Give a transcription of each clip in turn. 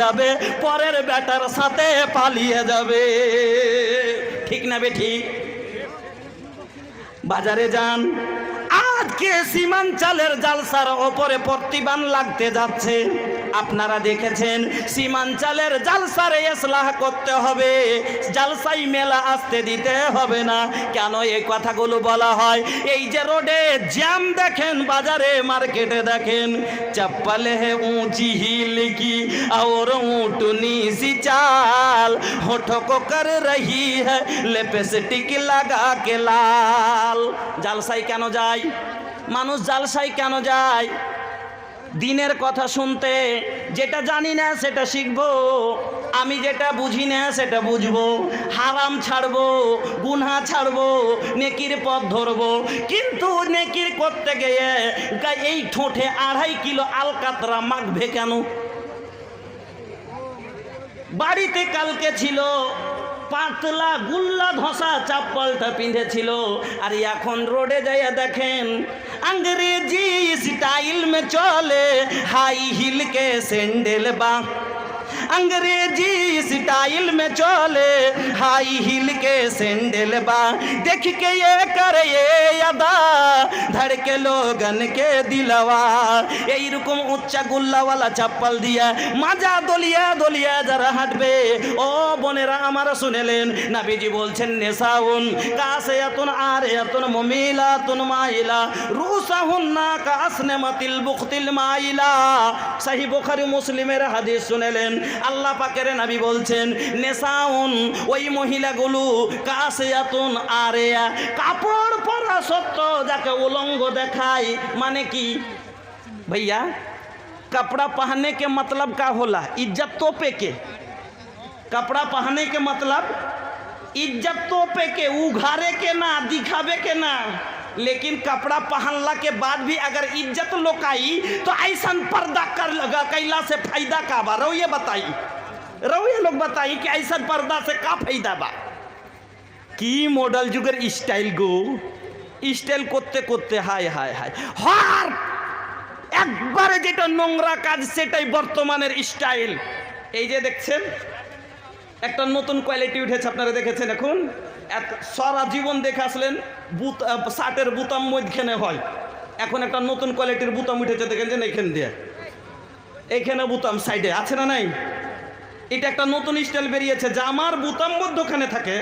যাবে, পরের ব্যাটার সাথে পালিয়ে যাবে। ঠিক না বেঠি বাজারে যান। আজকে সীমাঞ্চলের জালসার ওপরে প্রতিবান লাগতে যাচ্ছে। আপনারা দেখেছেন সীমাঞ্চলের জালসারে এসলাহ করতে হবে জালসাই মেলা আসতে দিতে হবে না কেন এই কথাগুলো বলা হয় এই যে রোডে জ্যাম দেখেন বাজারে মার্কেটে দেখেন চপ্পল হে ऊंची हिल की और ऊँटनी सी चाल होठों को कर रही है लिपस्टिक लगा के लाल জালসাই কেন যায় মানুষ জালসাই কেন যায় দিনের কথা শুনতে, যেটা জানি না সেটা শিখব, আমি যেটা বুঝি না সেটা বুঝব, হারাম ছাড়বো, গুনহা ছাড়বো, নেকির পথ ধরবো। কিন্তু নেকির করতে গিয়ে এই ঠোঁটে আড়াই কিলো আলকাতরা মাখবে কেন? বাড়িতে কালকে ছিল পাতলা গুল্লা ধসা চাপ্পলটা পিঁধেছিল আর এখন রোডে যাইয়া দেখেন अंग्रेजी स्टाइल में चले हाई हिल के सैंडल बा अंग्रेजी स्टाइल में चले हाई हिल के सैंडल बा देख के ये कर ये अदा धड़के लोगन के दिलवा এইরকম উচ্চা গুল্লাওয়ালা চাপ্পাল দিয়া মাজা দলিয়া দলিয়া যারা হাঁটবে ও বোনেরা আমারা শুনেলেন নাবিজি বলছেন নেশাউন কাসে এতন আর এতন মমিলা তুন মাইলা রুসাহুন না কাসনে মাতিল বুখতিল মাইলা সাহি বুখারি মুসলিমের হাদিস শুনেলেন আল্লাহ পাকের নাবি বলছেন নেশাউন ওই মহিলাগুলো কাসে এতন আরে কাপড় পরা সত্য যাকে উলঙ্গ দেখায় মানে কি भैया कपड़ा पहनने के मतलब का होला इज्जत तोपे के कपड़ा पहनने के मतलब इज्जत तोपे के उघारे के ना दिखावे के ना लेकिन कपड़ा पहनला के बाद भी अगर इज्जत लोकाई तो ऐसा पर्दा कर लगा कैला से फायदा का बा रहो ये बताई रहो ये लोग बताई कि ऐसा पर्दा से का फायदा बा কি মডেল যুগের স্টাইল গো স্টাইল করতে করতে হায় হায় হায় হর একবারে যেটা নোংরা কাজ সেটাই বর্তমানের স্টাইল এই যে দেখছেন একটা নতুন কোয়ালিটি উঠেছে আপনারা দেখেছেন এখন এক সারা জীবন দেখে আসলেন বুত শার্টের বুতাম মধ্যখানে হয়। এখন একটা নতুন কোয়ালিটির বুতাম উঠেছে দেখেছেন এইখান দিয়ে। এইখানে বুতাম, সাইডে, আছে না নাই? এটা একটা নতুন স্টাইল বেরিয়েছে জামার বুতাম মধ্যখানে থাকে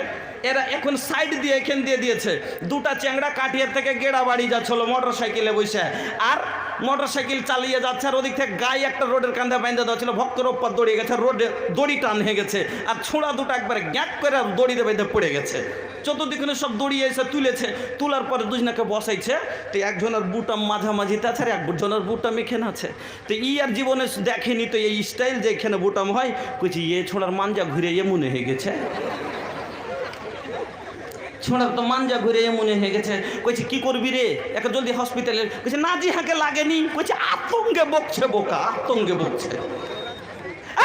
এরা এখন সাইড দিয়ে এখান দিয়ে দিয়েছে। দুটা চ্যাংড়া কাঠিয়ার থেকে গেড়া বাড়ি যাচ্ছিল মোটর সাইকেলে বসে। আর মোটর সাইকেল চালিয়ে যাচ্ছে আর ওদিক থেকে গায়ে একটা রোডের কান্দে বাইন্দা দেওয়া ছিল। ভক্তর ওপর দড়িয়ে গেছে, রোডে দড়ি টান হয়ে গেছে। আর ছোড়া দুটো একবারে গ্যাক করে দড়িতে বেঁধে পড়ে গেছে। চতুর্দিকে সব দড়িয়ে এসে তুলেছে। তোলার পরে দুজনাকে বসাইছে। তো একজনের বুটাম মাঝামাঝিতে আছে আর একজনের বুটাম এখানে আছে। তো ই আর জীবনে দেখেনি তো এই স্টাইল যে এখানে বুটাম হয়। কইছি ইয়ে ছোড়ার মাঞ্জা ঘুরে ইয়ে মনে হয়ে গেছে। ছোড়ার তো মাঞ্জা ঘুরে মনে হয়ে গেছে। কইছে, কি করবি রে? একে জলদি হসপিটালে কইছে, না জি, হাঁকে লাগেনি। কইছে, আতঙ্কে বকছে বোকা, আতঙ্কে বকছে।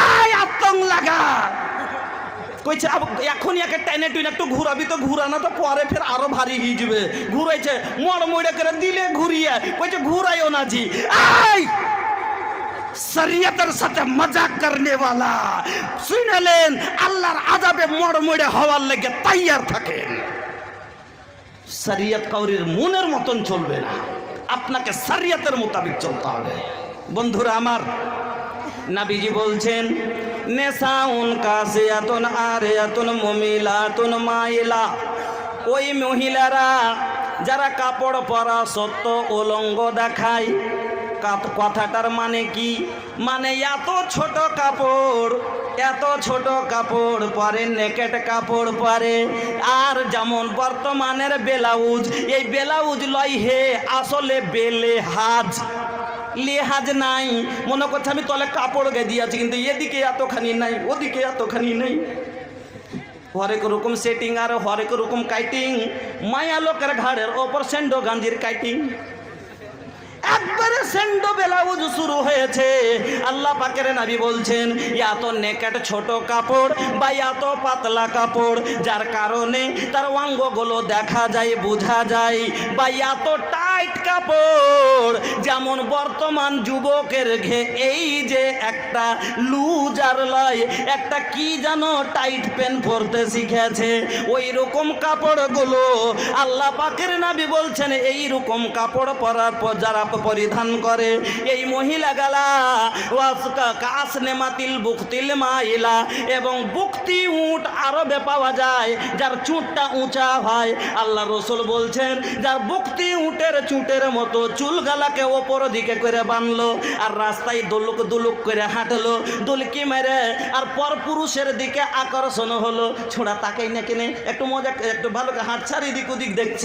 এই আতঙ্ক লাগা! কইছে এখনই একে টেনে টুইনে একটু ঘুরাবি তো ঘুরানো তো পরে ফের আরও ভারী হয়ে যাবে। ঘুরাইছে, মর মরে করে দিলে ঘুরিয়ে। কইছে, ঘুরাইও না জি। শরীয়তের সাথে মজাক করনে শুনলেন আল্লাহর আজাবে মরে হওয়ার লেগে তৈয়ার থাকেন। শরীয়ত কাউরির মনের মতন চলবে না। আপনাকে সারিয়াতের মোতাবেক চলতে হবে। বন্ধুরা আমার, নাবিজি বলছেন, নেশাউন কাসিয়াতুন আরিয়াতুন মুমিলাতুন মাইলা। ওই মহিলারা যারা কাপড় পরা সত্য উলঙ্গ দেখায় কথাটার মানে কি? মানে এত ছোট কাপড়, এত ছোট কাপড় পরে, নেকেট কাপড় পরে। আর যেমন বর্তমানের বেলাউজ, এই বেলাউজ লয় হে আসলে বেলে হাজ লেহাজ নাই। মনে করছে আমি তলে কাপড় গে দিয়েছি কিন্তু এদিকে এতখানি নাই, ওদিকে এতখানি নেই। হরেক রকম সেটিং আর হরেক রকম কাইটিং মায়া লোকের ঘাড়ের ওপর সেন্ডো গাঞ্জির কাইটিং একবারে সেন্ডো বেলাউজ শুরু হয়েছে। আল্লাহ পাকের নাবি বলছেন এত নেকেট ছোট কাপড় বা এত পাতলা কাপড়। যার কারণে তার অঙ্গগুলো দেখা যায়, বোঝা যায়। বা এত টাইট কাপড়। যেমন বর্তমান যুবকের ঘে, এই যে একটা লুজার লয়, একটা কি যেন টাইট প্যান্ট পরতে শিখেছে ওই রকম কাপড়গুলো আল্লাহ পাকের নাবি বলছেন এই রকম কাপড় পরার পর যারা পরিধান করে, এই মহিলা গালা কাস নেমাতিল বুকতিল মাইলা, এবং বুকতি উট আরবে পাওয়া যায়, যার চুটটা উঁচা হয়, আল্লাহ রসুল বলছেন, যার বুকতি উটের চুটের মতো চুল গালাকে ওপর দিকে করে বানলো, আর রাস্তায় দুলুক দুলুক করে হাঁটলো, দুলকি মেরে, আর পর পুরুষের দিকে আকর্ষণ হলো। ছোড়া তাকে না কেনে একটু মজা, একটু ভালো করে হাঁটছার এদিক ওদিক দেখছে।